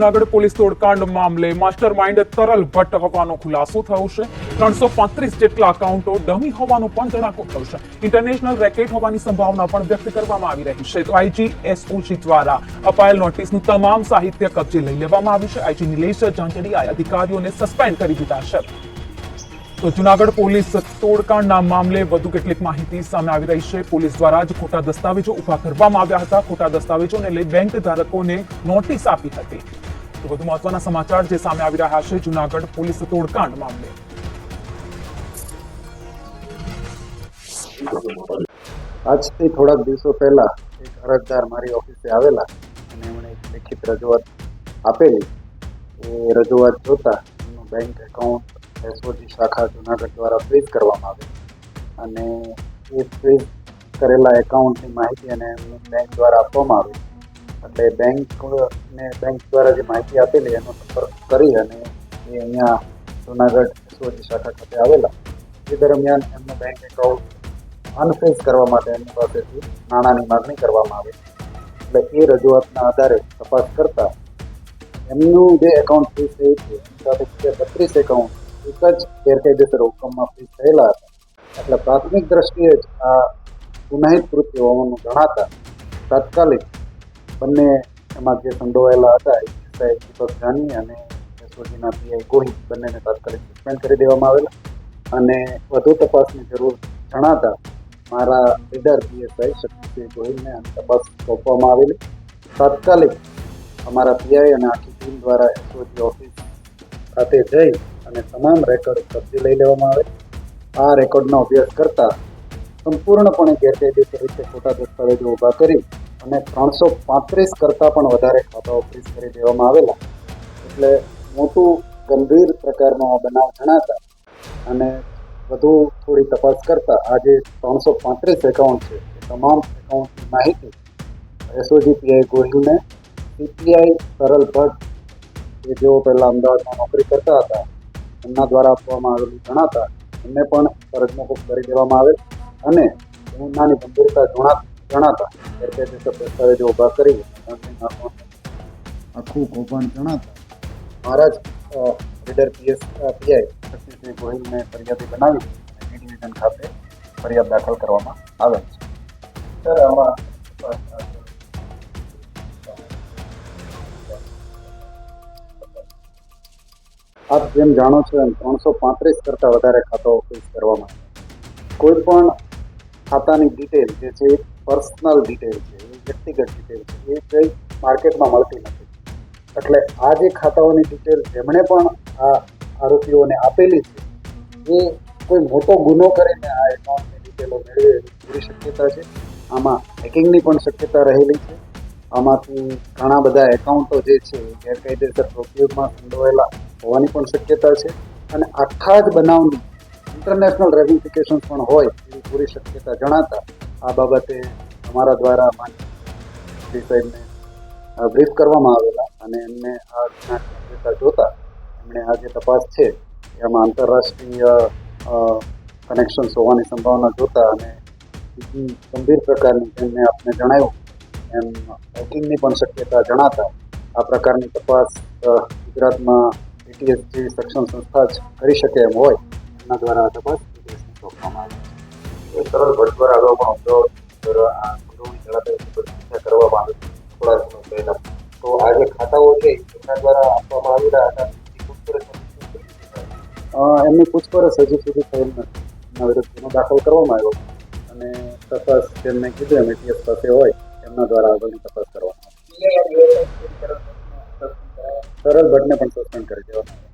Junagadh police તોડકાંડ મામલે master mind તરલ ભટ્ટ હોવાનો ખુલાસો થયો છે. ત્રણસો પાંત્રીસ જેટલા અકાઉન્ટો ડમી હોવાનો પણ ધડાકો થયો છે. ઇન્ટરનેશનલ રેકેટ હોવાની સંભાવના પણ વ્યક્ત કરવામાં આવી રહી છે. તો આઈજી એસઓજી દ્વારા અપાયેલ નોટિસનું તમામ સાહિત્ય કબજે લઈ લેવામાં આવ્યું છે. આઈજી નિલેશ ઝાંઝડિયાએ અધિકારીઓને સસ્પેન્ડ કરી દીધા છે. તો જુનાગઢ પોલીસ તોડકાંડના મામલે વધુ કેટલીક માહિતી સામે આવી રહી છે. પોલીસ દ્વારા જ ખોટા દસ્તાવેજો ઊભા કરવામાં આવ્યા હતા. ખોટા દસ્તાવેજોને લઈ બેંક ધારકોને નોટિસ આપી હતી. તો વધુ મહત્વના સમાચાર જે સામે આવી રહ્યા છે, જુનાગઢ પોલીસ તોડકાંડ મામલે. આજથી થોડાક દિવસો પહેલા એક અરજદાર મારી ઓફિસે આવેલા અને એમણે એક લેખિત રજૂઆત આપેલી. એ રજૂઆત જોતા એમનું બેંક એકાઉન્ટ એસઓજી શાખા જુનાગઢ દ્વારા ફ્રીઝ કરવામાં આવે અને એ ફ્રીઝ કરેલા એકાઉન્ટની માહિતી અને એમનું બેંક દ્વારા આપવામાં આવી. એટલે બેંકને બેંક દ્વારા જે માહિતી આપેલી એનો સંપર્ક કરી અને એ અહીંયા જુનાગઢ એસઓજી શાખા ખાતે આવેલા. એ દરમિયાન એમનું બેંક એકાઉન્ટ અનફ્રીઝ કરવા માટે એમની પાસેથી નાણાંની માગણી કરવામાં આવી. એટલે એ રજૂઆતના આધારે તપાસ કરતા એમનું જે એકાઉન્ટ ફ્રીઝ થયું છે એની સાથે બત્રીસ એકાઉન્ટ એક જ ગેરકાયદેસર હુકમમાં ફ્રીઝ થયેલા હતા. એટલે પ્રાથમિક દ્રષ્ટિએ જ આ ગુનાહિત કૃત્ય હોવાનું જણાતા તાત્કાલિક બંને એમાં જે સંડોવાયેલા હતા એસઆઈ દીપક જાની અને એસઓજીના પીઆઈ ગોહિલ, બંનેને તાત્કાલિક સસ્પેન્ડ કરી દેવામાં આવેલા. અને વધુ તપાસની જરૂર જણાતા મારા લીડર પીએસઆઈ શક્તિસિંહ ગોહિલને તપાસ સોંપવામાં આવેલી. તાત્કાલિક અમારા પીઆઈ અને આખી ટીમ દ્વારા એસઓજી ઓફિસ ખાતે જઈ અને તમામ રેકોર્ડ કબજે લઈ લેવામાં આવે. આ રેકોર્ડનો અભ્યાસ કરતા સંપૂર્ણપણે ગેરકાયદેસર રીતે ખોટા દસ્તાવેજો ઊભા કરી અને ત્રણસો પાંત્રીસ કરતાં પણ વધારે ખાતાઓ ફ્રીઝ કરી દેવામાં આવેલા. એટલે મોટું ગંભીર પ્રકારનો આ બનાવ જણાતા અને વધુ થોડી તપાસ કરતા આજે ત્રણસો પાંત્રીસ એકાઉન્ટ છે તમામ એકાઉન્ટની માહિતી એસઓજી પીઆઈ ગોહિલને સીપીઆઈ સરલ ભટ્ટ, કે જેઓ પહેલાં અમદાવાદમાં નોકરી કરતા હતા, એમના દ્વારા આપવામાં આવેલું જણાતા એમને પણ ફરજ મોકૂફ કરી દેવામાં આવે. અને ગુનાની ગંભીરતા જણા જણાતા. ગેરકાયદેસર દસ્તાવેજો ઊભા કરી આખું કૌભાંડ જણાતા. મારા જ લીડર પીએસ પીઆઈ શક્તિસિંહ ગોહિલને ફરિયાદી બનાવી બી ડિવિઝન ખાતે ફરિયાદ દાખલ કરવામાં આવે છે. સર આમાં આપ જેમ જાણો છો એમ ત્રણસો પાંત્રીસ કરતાં વધારે ખાતો ફ્રીઝ કરવામાં કોઈ પણ ખાતાની ડિટેલ જે છે પર્સનલ ડિટેલ છે વ્યક્તિગત ડિટેલ છે, એ કંઈ માર્કેટમાં મળતી નથી. એટલે આ જે ખાતાઓની ડિટેલ જેમણે પણ આ આરોપીઓને આપેલી છે, એ કોઈ મોટો ગુનો કરીને આ એકાઉન્ટની ડિટેલો મેળવે એવી શક્યતા છે. આમાં હેકિંગની પણ શક્યતા રહેલી છે. આમાંથી ઘણા બધા એકાઉન્ટો જે છે ગેરકાયદેસર ઉપયોગમાં સંડોવાયેલા હોવાની પણ શક્યતા છે. અને આખા જ બનાવની ઇન્ટરનેશનલ રેમિફિકેશન્સ પણ હોય એવી પૂરી શક્યતા જણાતા આ બાબતે અમારા દ્વારા માન્ય સાહેબને બ્રીફ કરવામાં આવેલા અને એમને આ ગંભીરતા જોતા એમણે આ જે તપાસ છે, એમાં આંતરરાષ્ટ્રીય કનેક્શન્સ હોવાની સંભાવના જોતા અને બીજી ગંભીર પ્રકારની જેમ મેં આપને જણાવ્યું એમ હેકિંગની પણ શક્યતા જણાતા આ પ્રકારની તપાસ ગુજરાતમાં એટીએસ જેવી સક્ષમ સંસ્થા જ કરી શકે એમ હોય એમના દ્વારા તપાસ સોંપવામાં આવી છે સરળ ભટ્ટ દ્વારા અગાઉ પણ દ્વારા આ કરવામાં આવી. થોડા સમય પહેલા. તો આ જે ખાતાઓ છે એમના દ્વારા આપવામાં આવેલા હતા. એની એમની પૂછપરછ હજુ સુધી થયેલ નથી એમના વિરુદ્ધ ગુનો દાખલ કરવામાં આવ્યો. અને તપાસ તેમને કીધું એમ એટીએસ પાસે હોય એમના દ્વારા આગળની તપાસ કરવામાં સરળ ભટ્ટને પણ સસ્પેન્ડ કરી દેવામાં